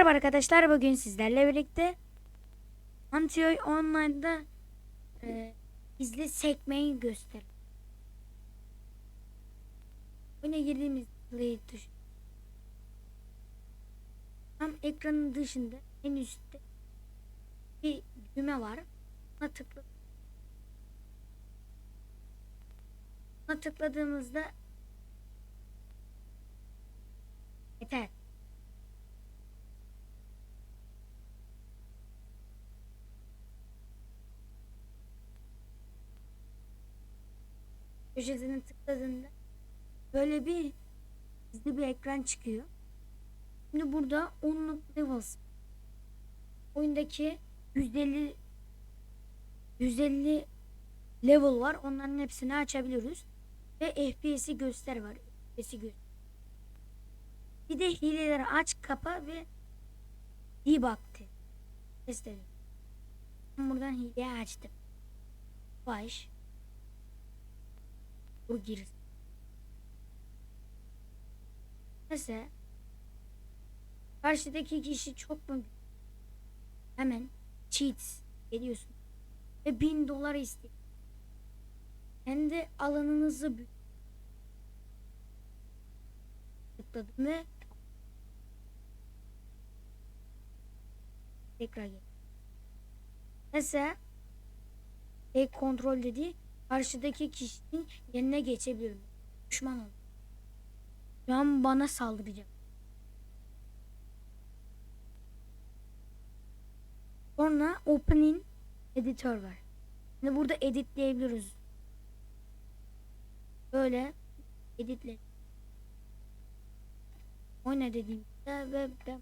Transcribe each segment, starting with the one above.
Merhaba arkadaşlar bugün sizlerle birlikte Antioy Online'da e, izle sekmeyi göster. Oyuna girdiğimiz play. Tam ekranın dışında en üstte bir düğme var. Buna tıkla. Buna tıkladığımızda yeter. Köşesine tıkladığında böyle bir gizli bir ekran çıkıyor. Şimdi burada onluk levels oyundaki 150 150 level var. Onların hepsini açabiliyoruz. Ve FPS'i göster var. FPS'i göster. Bir de hileleri aç kapa ve debug te- test edin. Ben buradan hileyi açtım. Baş. Bu gir. Mesela karşıdaki kişi çok mu hemen cheat ediyorsun ve bin dolar istiyor. Kendi alanınızı tıkladım ve tekrar gel. Mesela tek kontrol dediği karşıdaki kişinin yerine geçebiliyorum. Düşman ol. Şu an bana saldıracak. Sonra opening editör var. Şimdi burada editleyebiliyoruz. Böyle editle. Oyna dediğimde ve ben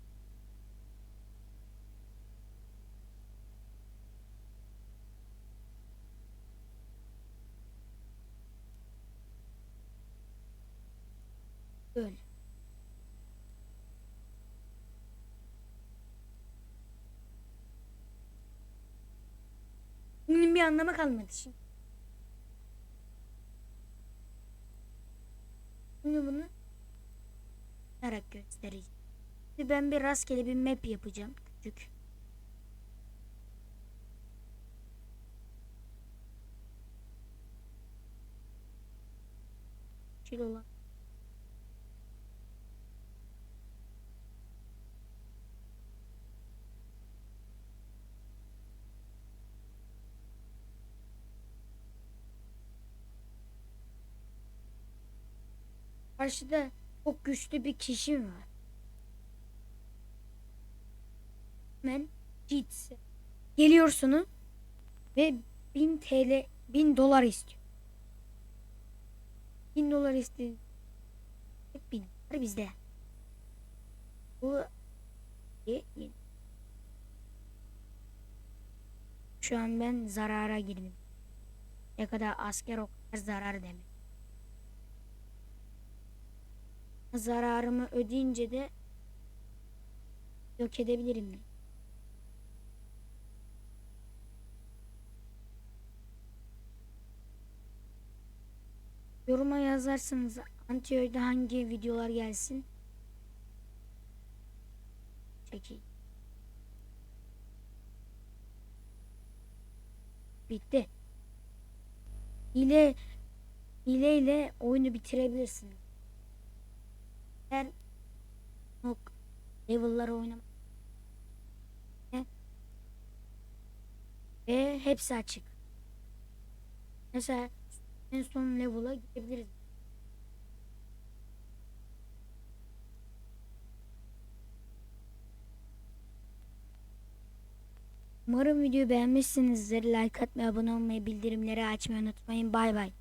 böyle. Bunun bir anlamı kalmadı şimdi. Şimdi bunu yaparak göstereceğim. Şimdi ben bir rastgele bir map yapacağım. Küçük. Şöyle olan. Karşıda çok güçlü bir kişi var. Hemen git. Geliyorsunuz ve 1000 TL 1000 dolar istiyor. 1000 dolar istiyor. Hep 1000 dolar bizde. Bu şu an ben zarara girdim. Ne kadar asker o kadar zarar demek. Zararımı ödeyince de yok edebilirim. diye. Yoruma yazarsanız Antiyo'da hangi videolar gelsin. Çekeyim. Bitti. Hile hileyle oyunu bitirebilirsin. Eğer yok level'ları oynamak ve hepsi açık. Mesela en son level'a gidebiliriz. Umarım videoyu beğenmişsinizdir. Like atmayı, abone olmayı, bildirimleri açmayı unutmayın. Bay bay.